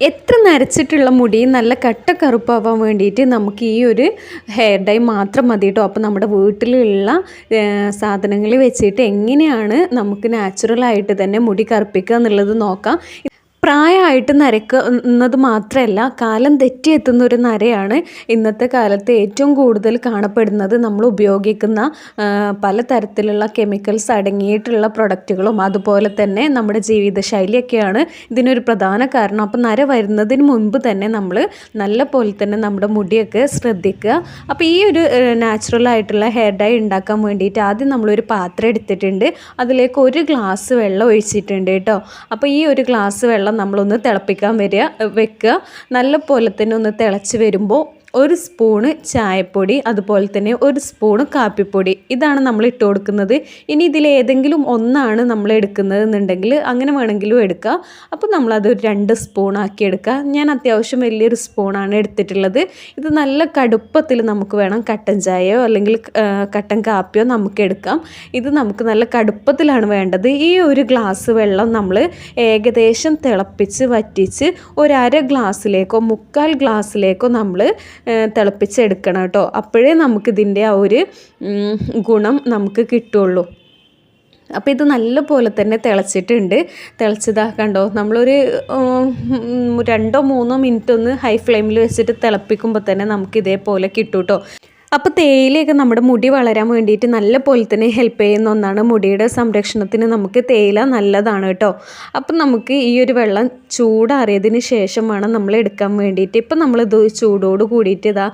എത്ര നരച്ചിട്ടുള്ള മുടി നല്ല കട്ട കറുപ്പാവാൻ വേണ്ടിയിട്ട് നമുക്ക് ഈ ഒരു ഹെയർ ഡൈ മാത്രം മതി കേട്ടോ അപ്പോൾ നമ്മുടെ വീട്ടിലുള്ള സാധനങ്ങൾ വെച്ചിട്ട് എങ്ങനെയാണ് നമുക്ക് നാച്ചുറലായിട്ട് തന്നെ മുടി കറുപ്പിക്കുക എന്നുള്ളത് നോക്കാം. പ്രായമായിട്ട് നരക്കുന്നത് മാത്രമല്ല കാലം തെറ്റിയെത്തുന്ന ഒരു നരയാണ് ഇന്നത്തെ കാലത്ത് ഏറ്റവും കൂടുതൽ കാണപ്പെടുന്നത്. നമ്മൾ ഉപയോഗിക്കുന്ന പല പലതരത്തിലുള്ള കെമിക്കൽസ് അടങ്ങിയിട്ടുള്ള പ്രൊഡക്റ്റുകളും അതുപോലെ തന്നെ നമ്മുടെ ജീവിതശൈലിയൊക്കെയാണ് ഇതിനൊരു പ്രധാന കാരണം. അപ്പോൾ നര വരുന്നതിന് മുൻപ് തന്നെ നമ്മൾ നല്ല പോലെ തന്നെ നമ്മുടെ മുടിയൊക്കെ ശ്രദ്ധിക്കുക. അപ്പോൾ ഈ ഒരു നാച്ചുറൽ ആയിട്ടുള്ള ഹെയർ ഡൈ ഉണ്ടാക്കാൻ വേണ്ടിയിട്ട് ആദ്യം നമ്മളൊരു പാത്രം എടുത്തിട്ടുണ്ട്. അതിലേക്ക് ഒരു ഗ്ലാസ് വെള്ളം ഒഴിച്ചിട്ടുണ്ട് കേട്ടോ. അപ്പോൾ ഈ ഒരു ഗ്ലാസ് വെള്ളം നമ്മളൊന്ന് തിളപ്പിക്കാൻ വരിക വെക്കുക. നല്ല പോലെ തന്നെ ഒന്ന് തിളച്ച് വരുമ്പോൾ ഒരു സ്പൂണ് ചായപ്പൊടി അതുപോലെ തന്നെ ഒരു സ്പൂണ് കാപ്പിപ്പൊടി. ഇതാണ് നമ്മൾ ഇട്ട് കൊടുക്കുന്നത്. ഇനി ഇതിൽ ഏതെങ്കിലും ഒന്നാണ് നമ്മൾ എടുക്കുന്നത് എന്നുണ്ടെങ്കിൽ അങ്ങനെ വേണമെങ്കിലും എടുക്കുക അപ്പോൾ നമ്മളത് ഒരു രണ്ട് സ്പൂണാക്കി എടുക്കുക ഞാൻ അത്യാവശ്യം വലിയൊരു സ്പൂണാണ് എടുത്തിട്ടുള്ളത്. ഇത് നല്ല കടുപ്പത്തിൽ നമുക്ക് വേണം കട്ടൻ ചായയോ അല്ലെങ്കിൽ കട്ടൻ കാപ്പിയോ നമുക്ക് എടുക്കാം. ഇത് നമുക്ക് നല്ല കടുപ്പത്തിലാണ് വേണ്ടത്. ഈ ഒരു ഗ്ലാസ് വെള്ളം നമ്മൾ ഏകദേശം തിളപ്പിച്ച് വറ്റിച്ച് ഒരു അര ഗ്ലാസ്സിലേക്കോ മുക്കാൽ ഗ്ലാസ്സിലേക്കോ നമ്മൾ തിളപ്പിച്ചെടുക്കണം കേട്ടോ. അപ്പോഴേ നമുക്കിതിന്റെ ആ ഒരു ഗുണം നമുക്ക് കിട്ടുള്ളൂ. അപ്പോൾ ഇത് നല്ല പോലെ തന്നെ തിളച്ചിട്ടുണ്ട്. തിളച്ചതാക്കണ്ടോ നമ്മളൊരു രണ്ടോ മൂന്നോ മിനിറ്റ് ഒന്ന് ഹൈ ഫ്ലെയിമിൽ വെച്ചിട്ട് തിളപ്പിക്കുമ്പോൾ തന്നെ നമുക്ക് ഇതേപോലെ കിട്ടും കേട്ടോ. അപ്പോൾ തേയിലയൊക്കെ നമ്മുടെ മുടി വളരാൻ വേണ്ടിയിട്ട് നല്ല പോലെ തന്നെ ഹെൽപ്പ് ചെയ്യുന്ന ഒന്നാണ് മുടിയുടെ സംരക്ഷണത്തിന് നമുക്ക് തേയില നല്ലതാണ് കേട്ടോ. അപ്പം നമുക്ക് ഈ ഒരു വെള്ളം ചൂടാറിയതിന് ശേഷം വേണം നമ്മൾ എടുക്കാൻ വേണ്ടിയിട്ട്. ഇപ്പം നമ്മളിത് ചൂടോട് കൂടിയിട്ട് ഇതാ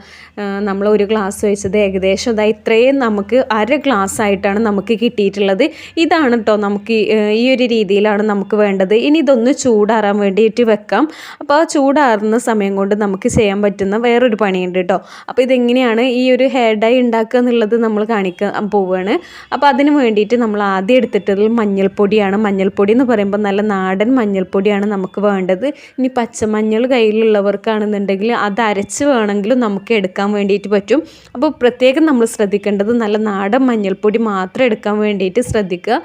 നമ്മൾ ഒരു ഗ്ലാസ് വെച്ചത് ഏകദേശം ഇതാ ഇത്രയും നമുക്ക് അര ഗ്ലാസ് ആയിട്ടാണ് നമുക്ക് കിട്ടിയിട്ടുള്ളത്. ഇതാണ് കേട്ടോ നമുക്ക് ഈ ഒരു രീതിയിലാണ് നമുക്ക് വേണ്ടത്. ഇനി ഇതൊന്ന് ചൂടാറാൻ വേണ്ടിയിട്ട് വെക്കാം. അപ്പോൾ ആ ചൂടാറുന്ന സമയം കൊണ്ട് നമുക്ക് ചെയ്യാൻ പറ്റുന്ന വേറൊരു പണിയുണ്ട് കേട്ടോ അപ്പോൾ ഇതെങ്ങനെയാണ് ഈ ഒരു ഹെയർ ഡൈ ഉണ്ടാക്കുക എന്നുള്ളത് നമ്മൾ കാണിക്കാൻ പോവുകയാണ് അപ്പോൾ അതിന് വേണ്ടിയിട്ട് നമ്മൾ ആദ്യം എടുത്തിട്ടത് മഞ്ഞൾപ്പൊടിയാണ്. മഞ്ഞൾപ്പൊടി എന്ന് പറയുമ്പോൾ നല്ല നാടൻ മഞ്ഞൾപ്പൊടിയാണ് നമുക്ക് വേണ്ടത്. ഇനി പച്ചമഞ്ഞൾ കയ്യിലുള്ളവർക്കാണെന്നുണ്ടെങ്കിൽ അത് അരച്ച് വേണമെങ്കിലും നമുക്ക് എടുക്കാൻ വേണ്ടിയിട്ട് പറ്റും. അപ്പോൾ പ്രത്യേകം നമ്മൾ ശ്രദ്ധിക്കേണ്ടത് നല്ല നാടൻ മഞ്ഞൾപ്പൊടി മാത്രം എടുക്കാൻ വേണ്ടിയിട്ട് ശ്രദ്ധിക്കുക.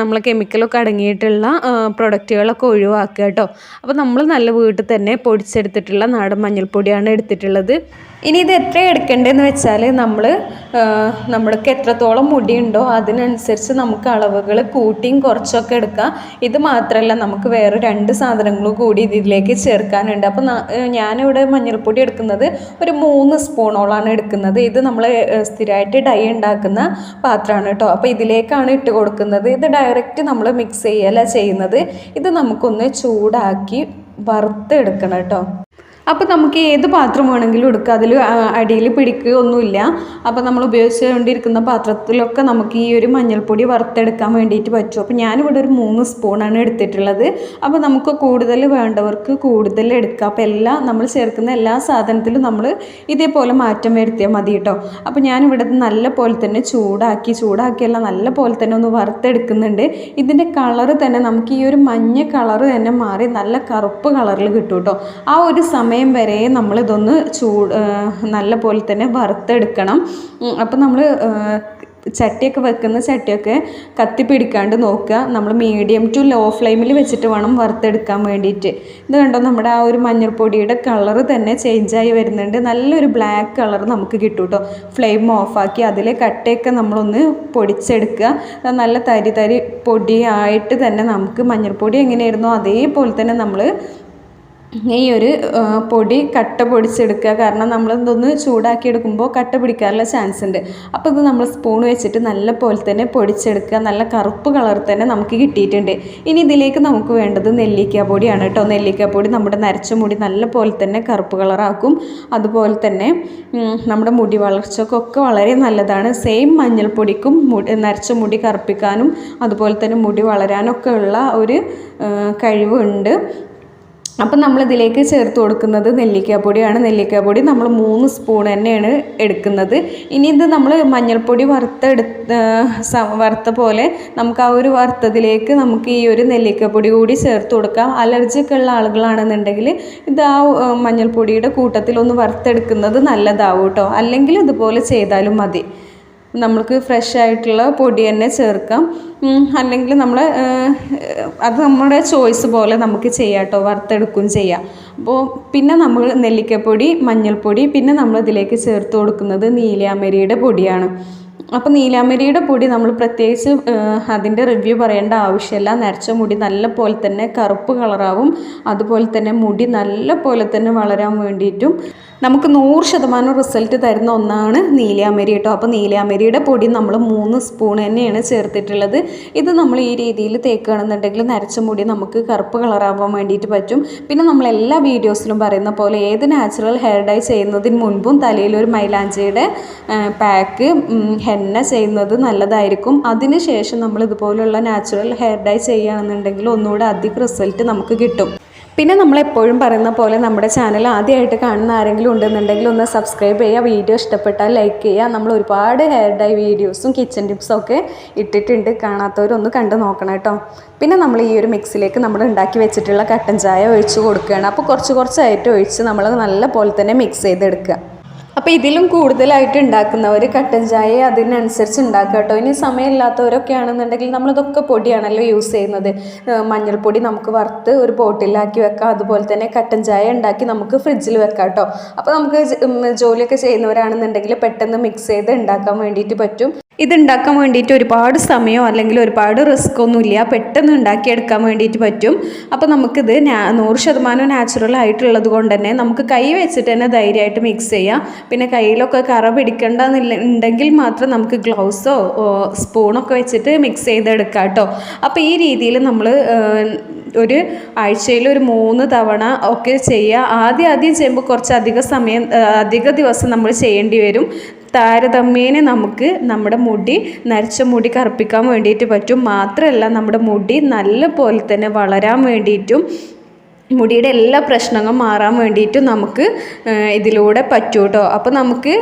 നമ്മൾ കെമിക്കലൊക്കെ അടങ്ങിയിട്ടുള്ള പ്രൊഡക്റ്റുകളൊക്കെ ഒഴിവാക്കുക കേട്ടോ. അപ്പോൾ നമ്മൾ നല്ല വീട്ടിൽ തന്നെ പൊടിച്ചെടുത്തിട്ടുള്ള നാടൻ മഞ്ഞൾപ്പൊടിയാണ് എടുത്തിട്ടുള്ളത്. ഇനി ഇത് എത്ര എടുക്കേണ്ടതെന്ന് വെച്ചാൽ നമ്മൾ നമ്മൾക്ക് എത്രത്തോളം മുടിയുണ്ടോ അതിനനുസരിച്ച് നമുക്ക് അളവുകൾ കൂട്ടിയും കുറച്ചൊക്കെ എടുക്കാം. ഇത് മാത്രമല്ല നമുക്ക് വേറെ രണ്ട് സാധനങ്ങളും കൂടി ഇതിലേക്ക് ചേർക്കാനുണ്ട്. അപ്പോൾ ഞാനിവിടെ മഞ്ഞൾപ്പൊടി എടുക്കുന്നത് ഒരു മൂന്ന് സ്പൂണോളാണ് എടുക്കുന്നത്. ഇത് നമ്മൾ സ്ഥിരമായിട്ട് ഡൈ ഉണ്ടാക്കുന്ന പാത്രമാണ് കേട്ടോ. അപ്പോൾ ഇതിലേക്കാണ് ഇട്ട് കൊടുക്കുന്നത്. ഇത് ഡയറക്റ്റ് നമ്മൾ മിക്സ് ചെയ്യല്ല ചെയ്യുന്നത്. ഇത് നമുക്കൊന്ന് ചൂടാക്കി വറുത്തെടുക്കണം കേട്ടോ. അപ്പോൾ നമുക്ക് ഏത് പാത്രം വേണമെങ്കിലും എടുക്കാം. അതിൽ അടിയിൽ പിടിക്കുകയൊന്നുമില്ല. അപ്പോൾ നമ്മൾ ഉപയോഗിച്ചുകൊണ്ടിരിക്കുന്ന പാത്രത്തിലൊക്കെ നമുക്ക് ഈ ഒരു മഞ്ഞൾപ്പൊടി വറുത്തെടുക്കാൻ വേണ്ടിയിട്ട് പറ്റും. അപ്പോൾ ഞാനിവിടെ ഒരു മൂന്ന് സ്പൂണാണ് എടുത്തിട്ടുള്ളത്. അപ്പോൾ നമുക്ക് കൂടുതൽ വേണ്ടവർക്ക് കൂടുതൽ എടുക്കാം. അപ്പോൾ എല്ലാ നമ്മൾ ചേർക്കുന്ന എല്ലാ സാധനത്തിലും നമ്മൾ ഇതേപോലെ മാറ്റം വരുത്തിയാൽ മതി കേട്ടോ അപ്പോൾ ഞാനിവിടെ നല്ല പോലെ തന്നെ ചൂടാക്കി ചൂടാക്കിയല്ല നല്ല പോലെ തന്നെ ഒന്ന് വറുത്തെടുക്കുന്നുണ്ട്. ഇതിന്റെ കളറ് തന്നെ നമുക്ക് ഈ ഒരു മഞ്ഞ കളറ് തന്നെ മാറി നല്ല കറുപ്പ് കളറിൽ കിട്ടും കേട്ടോ ആ ഒരു സമയം വരെ നമ്മളിതൊന്ന് ചൂട് നല്ല പോലെ തന്നെ വറുത്തെടുക്കണം. അപ്പോൾ നമ്മൾ ചട്ടിയൊക്കെ വെക്കുന്ന ചട്ടിയൊക്കെ കത്തി പിടിക്കാണ്ട് നോക്കുക. നമ്മൾ മീഡിയം ടു ലോ ഫ്ലെയിമിൽ വെച്ചിട്ട് വേണം വറുത്തെടുക്കാൻ വേണ്ടിയിട്ട്. ഇത് കണ്ടോ? നമ്മുടെ ആ ഒരു മഞ്ഞൾപ്പൊടിയുടെ കളർ തന്നെ ചേഞ്ചായി വരുന്നുണ്ട്. നല്ലൊരു ബ്ലാക്ക് കളർ നമുക്ക് കിട്ടും കേട്ടോ ഫ്ലെയിം ഓഫാക്കി അതിലെ കട്ടയൊക്കെ നമ്മളൊന്ന് പൊടിച്ചെടുക്കുക. നല്ല തരി തരി പൊടിയായിട്ട് തന്നെ നമുക്ക് മഞ്ഞൾപ്പൊടി എങ്ങനെയായിരുന്നോ അതേപോലെ തന്നെ നമ്മൾ ഈ ഒരു പൊടി കട്ട പൊടിച്ചെടുക്കുക. കാരണം നമ്മൾ ഇതൊന്ന് ചൂടാക്കി എടുക്കുമ്പോൾ കട്ട പിടിക്കാനുള്ള ചാൻസ് ഉണ്ട്. അപ്പോൾ ഇത് നമ്മൾ സ്പൂൺ വെച്ചിട്ട് നല്ല പോലെ തന്നെ പൊടിച്ചെടുക്കുക. നല്ല കറുപ്പ് കളർ തന്നെ നമുക്ക് കിട്ടിയിട്ടുണ്ട്. ഇനി ഇതിലേക്ക് നമുക്ക് വേണ്ടത് നെല്ലിക്ക പൊടിയാണ് കേട്ടോ. നെല്ലിക്ക പൊടി നമ്മുടെ നരച്ച മുടി നല്ല പോലെ തന്നെ കറുപ്പ് കളറാക്കും അതുപോലെ തന്നെ നമ്മുടെ മുടി വളർച്ചക്കൊക്കെ വളരെ നല്ലതാണ്. സെയിം മഞ്ഞൾപ്പൊടിക്കും മുടി നരച്ച മുടി കറുപ്പിക്കാനും അതുപോലെ തന്നെ മുടി വളരാനൊക്കെ ഉള്ള ഒരു കഴിവുണ്ട്. അപ്പം നമ്മളിതിലേക്ക് ചേർത്ത് കൊടുക്കുന്നത് നെല്ലിക്കാപ്പൊടിയാണ്. നെല്ലിക്കാപ്പൊടി നമ്മൾ മൂന്ന് സ്പൂൺ തന്നെയാണ് എടുക്കുന്നത്. ഇനി ഇത് നമ്മൾ മഞ്ഞൾപ്പൊടി വറുത്തെടുത്ത് വറുത്ത പോലെ നമുക്ക് ആ ഒരു വറുത്തതിലേക്ക് നമുക്ക് ഈ ഒരു നെല്ലിക്കപ്പൊടി കൂടി ചേർത്ത് കൊടുക്കാം. അലർജിയൊക്കെ ഉള്ള ആളുകളാണെന്നുണ്ടെങ്കിൽ ഇത് ആ മഞ്ഞൾപ്പൊടിയുടെ കൂട്ടത്തിൽ ഒന്ന് വറുത്തെടുക്കുന്നത് നല്ലതാവും കേട്ടോ അല്ലെങ്കിൽ ഇതുപോലെ ചെയ്താലും മതി. നമ്മൾക്ക് ഫ്രഷ് ആയിട്ടുള്ള പൊടി തന്നെ ചേർക്കാം. അല്ലെങ്കിൽ നമ്മൾ അത് നമ്മുടെ ചോയ്സ് പോലെ നമുക്ക് ചെയ്യാം കേട്ടോ വറുത്തെടുക്കുകയും ചെയ്യാം. അപ്പോൾ പിന്നെ നമ്മൾ നെല്ലിക്കപ്പൊടി മഞ്ഞൾപ്പൊടി പിന്നെ നമ്മൾ ഇതിലേക്ക് ചേർത്ത് കൊടുക്കുന്നത് നീലാമരിയുടെ പൊടിയാണ്. അപ്പോൾ നീലാമരിയുടെ പൊടി നമ്മൾ പ്രത്യേകിച്ച് അതിന്റെ റിവ്യൂ പറയേണ്ട ആവശ്യമില്ല. നരച്ച മുടി നല്ല പോലെ തന്നെ കറുപ്പ് കളറാവും അതുപോലെ തന്നെ മുടി നല്ല പോലെ തന്നെ വളരാൻ വേണ്ടിയിട്ടും നമുക്ക് നൂറ് ശതമാനം റിസൾട്ട് തരുന്ന ഒന്നാണ് നീലയാമരി കേട്ടോ. അപ്പോൾ നീലയാമരിയുടെ പൊടി നമ്മൾ മൂന്ന് സ്പൂൺ തന്നെയാണ് ചേർത്തിട്ടുള്ളത്. ഇത് നമ്മൾ ഈ രീതിയിൽ തേക്കുകയാണെന്നുണ്ടെങ്കിൽ നരച്ച മുടി നമുക്ക് കറുപ്പ് കളറാവാൻ വേണ്ടിയിട്ട് പറ്റും. പിന്നെ നമ്മൾ എല്ലാ വീഡിയോസിലും പറയുന്ന പോലെ ഏത് നാച്ചുറൽ ഹെയർ ഡൈ ചെയ്യുന്നതിന് മുൻപും തലയിൽ ഒരു മൈലാഞ്ചിയുടെ പാക്ക് ഹെന്ന ചെയ്യുന്നത് നല്ലതായിരിക്കും. അതിനുശേഷം നമ്മൾ ഇതുപോലുള്ള നാച്ചുറൽ ഹെയർ ഡൈ ചെയ്യുകയാണെന്നുണ്ടെങ്കിൽ ഒന്നുകൂടെ അധികം റിസൾട്ട് നമുക്ക് കിട്ടും. പിന്നെ നമ്മളെപ്പോഴും പറയുന്ന പോലെ നമ്മുടെ ചാനൽ ആദ്യമായിട്ട് കാണുന്ന ആരെങ്കിലും ഉണ്ടെന്നുണ്ടെങ്കിൽ ഒന്ന് സബ്സ്ക്രൈബ് ചെയ്യുക. വീഡിയോ ഇഷ്ടപ്പെട്ടാൽ ലൈക്ക് ചെയ്യുക. നമ്മൾ ഒരുപാട് ഹെയർ ഡൈ വീഡിയോസും കിച്ചൺ ടിപ്സും ഒക്കെ ഇട്ടിട്ടുണ്ട്. കാണാത്തവരൊന്ന് കണ്ടു നോക്കണം കേട്ടോ. പിന്നെ നമ്മൾ ഈ ഒരു മിക്സിലേക്ക് നമ്മൾ ഉണ്ടാക്കി വെച്ചിട്ടുള്ള കട്ടൻ ചായ ഒഴിച്ച് കൊടുക്കുകയാണ്. അപ്പോൾ കുറച്ച് കുറച്ചായിട്ട് ഒഴിച്ച് നമ്മൾ നല്ല പോലെ തന്നെ മിക്സ് ചെയ്തെടുക്കുക. അപ്പോൾ ഇതിലും കൂടുതലായിട്ട് ഉണ്ടാക്കുന്നവർ കട്ടൻ ചായ അതിനനുസരിച്ച് ഉണ്ടാക്കുക കേട്ടോ. ഇനി സമയമില്ലാത്തവരൊക്കെ ആണെന്നുണ്ടെങ്കിൽ നമ്മളിതൊക്കെ പൊടിയാണല്ലോ യൂസ് ചെയ്യുന്നത്. മഞ്ഞൾപ്പൊടി നമുക്ക് വറുത്ത് ഒരു ബോട്ടിലാക്കി വെക്കാം. അതുപോലെ തന്നെ കട്ടൻ ചായ ഉണ്ടാക്കി നമുക്ക് ഫ്രിഡ്ജിൽ വെക്കാം കേട്ടോ. അപ്പോൾ നമുക്ക് ജോലിയൊക്കെ ചെയ്യുന്നവരാണെന്നുണ്ടെങ്കിൽ പെട്ടെന്ന് മിക്സ് ചെയ്ത് ഉണ്ടാക്കാൻ വേണ്ടിയിട്ട് പറ്റും. ഇത് ഉണ്ടാക്കാൻ വേണ്ടിയിട്ട് ഒരുപാട് സമയമോ അല്ലെങ്കിൽ ഒരുപാട് റിസ്ക് ഒന്നുമില്ല പെട്ടെന്ന് ഉണ്ടാക്കിയെടുക്കാൻ വേണ്ടിയിട്ട് പറ്റും. അപ്പോൾ നമുക്കിത് നൂറ് ശതമാനം നാച്ചുറൽ ആയിട്ടുള്ളത് കൊണ്ട് തന്നെ നമുക്ക് കൈ വെച്ചിട്ട് തന്നെ ധൈര്യമായിട്ട് മിക്സ് ചെയ്യാം. പിന്നെ കയ്യിലൊക്കെ കറ പിടിക്കേണ്ടെന്നില്ല ഉണ്ടെങ്കിൽ മാത്രം നമുക്ക് ഗ്ലൗസോ സ്പൂണൊക്കെ വെച്ചിട്ട് മിക്സ് ചെയ്തെടുക്കാം കേട്ടോ. അപ്പോൾ ഈ രീതിയിൽ നമ്മൾ ഒരു ആഴ്ചയിൽ ഒരു മൂന്ന് തവണ ഒക്കെ ചെയ്യുക. ആദ്യം ആദ്യം ചെയ്യുമ്പോൾ കുറച്ച് അധിക സമയം അധിക ദിവസം നമ്മൾ ചെയ്യേണ്ടി വരും. താരതമ്യേന നമുക്ക് നമ്മുടെ മുടി നരച്ച മുടി കറുപ്പിക്കാൻ വേണ്ടിയിട്ട് പറ്റും. മാത്രമല്ല നമ്മുടെ മുടി നല്ല പോലെ തന്നെ വളരാൻ വേണ്ടിയിട്ടും മുടിയുടെ എല്ലാ പ്രശ്നങ്ങളും മാറാൻ വേണ്ടിയിട്ടും നമുക്ക് ഇതിലൂടെ പറ്റും കേട്ടോ അപ്പോൾ നമുക്ക്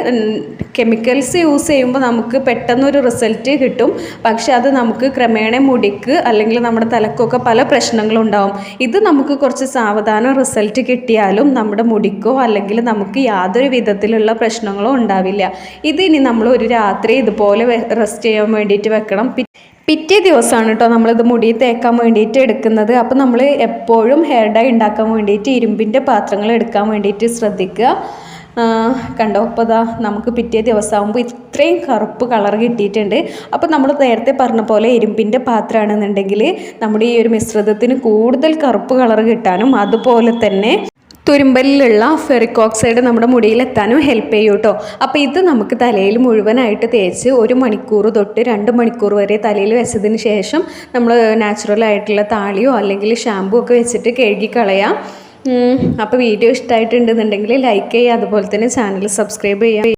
കെമിക്കൽസ് യൂസ് ചെയ്യുമ്പോൾ നമുക്ക് പെട്ടെന്നൊരു റിസൾട്ട് കിട്ടും. പക്ഷേ അത് നമുക്ക് ക്രമേണ മുടിക്ക് അല്ലെങ്കിൽ നമ്മുടെ തലക്കൊക്കെ പല പ്രശ്നങ്ങളും ഉണ്ടാവും. ഇത് നമുക്ക് കുറച്ച് സാവധാനം റിസൾട്ട് കിട്ടിയാലും നമ്മുടെ മുടിക്കോ അല്ലെങ്കിൽ നമുക്ക് യാതൊരു വിധത്തിലുള്ള പ്രശ്നങ്ങളോ ഉണ്ടാവില്ല. ഇതിനി നമ്മൾ ഒരു രാത്രി ഇതുപോലെ റെസ്റ്റ് ചെയ്യാൻ വേണ്ടിയിട്ട് വെക്കണം. പിറ്റേ ദിവസമാണ് കേട്ടോ നമ്മളിത് മുടി തേക്കാൻ വേണ്ടിയിട്ട് എടുക്കുന്നത്. അപ്പോൾ നമ്മൾ എപ്പോഴും ഹെയർ ഡൈ ഉണ്ടാക്കാൻ വേണ്ടിയിട്ട് ഇരുമ്പിന്റെ പാത്രങ്ങൾ എടുക്കാൻ വേണ്ടിയിട്ട് ശ്രദ്ധിക്കുക. കണ്ടോ? അപ്പോൾ ദാ നമുക്ക് പിറ്റേ ദിവസം ദിവസമാകുമ്പോൾ ഇത്രയും കറുപ്പ് കളർ കിട്ടിയിട്ടുണ്ട്. അപ്പോൾ നമ്മൾ നേരത്തെ പറഞ്ഞ പോലെ ഇരുമ്പിന്റെ പാത്രമാണെന്നുണ്ടെങ്കിൽ നമ്മുടെ ഈ ഒരു മിശ്രിതത്തിന് കൂടുതൽ കറുപ്പ് കളർ കിട്ടാനും അതുപോലെ തന്നെ തുരുമ്പലിലുള്ള ഫെറിക് ഓക്സൈഡ് നമ്മുടെ മുടിയിലെത്താനും ഹെൽപ്പ് ചെയ്യും കേട്ടോ അപ്പോൾ ഇത് നമുക്ക് തലയിൽ മുഴുവനായിട്ട് തേച്ച് ഒരു മണിക്കൂർ തൊട്ട് രണ്ട് മണിക്കൂർ വരെ തലയിൽ വെച്ചതിന് ശേഷം നമ്മൾ നാച്ചുറൽ ആയിട്ടുള്ള താളിയോ അല്ലെങ്കിൽ ഷാമ്പൂ ഒക്കെ വെച്ചിട്ട് കഴുകിക്കളയാം അപ്പോൾ വീഡിയോ ഇഷ്ടമായിട്ടുണ്ടെന്നുണ്ടെങ്കിൽ ലൈക്ക് ചെയ്യുക. അതുപോലെ തന്നെ ചാനൽ സബ്സ്ക്രൈബ് ചെയ്യുക.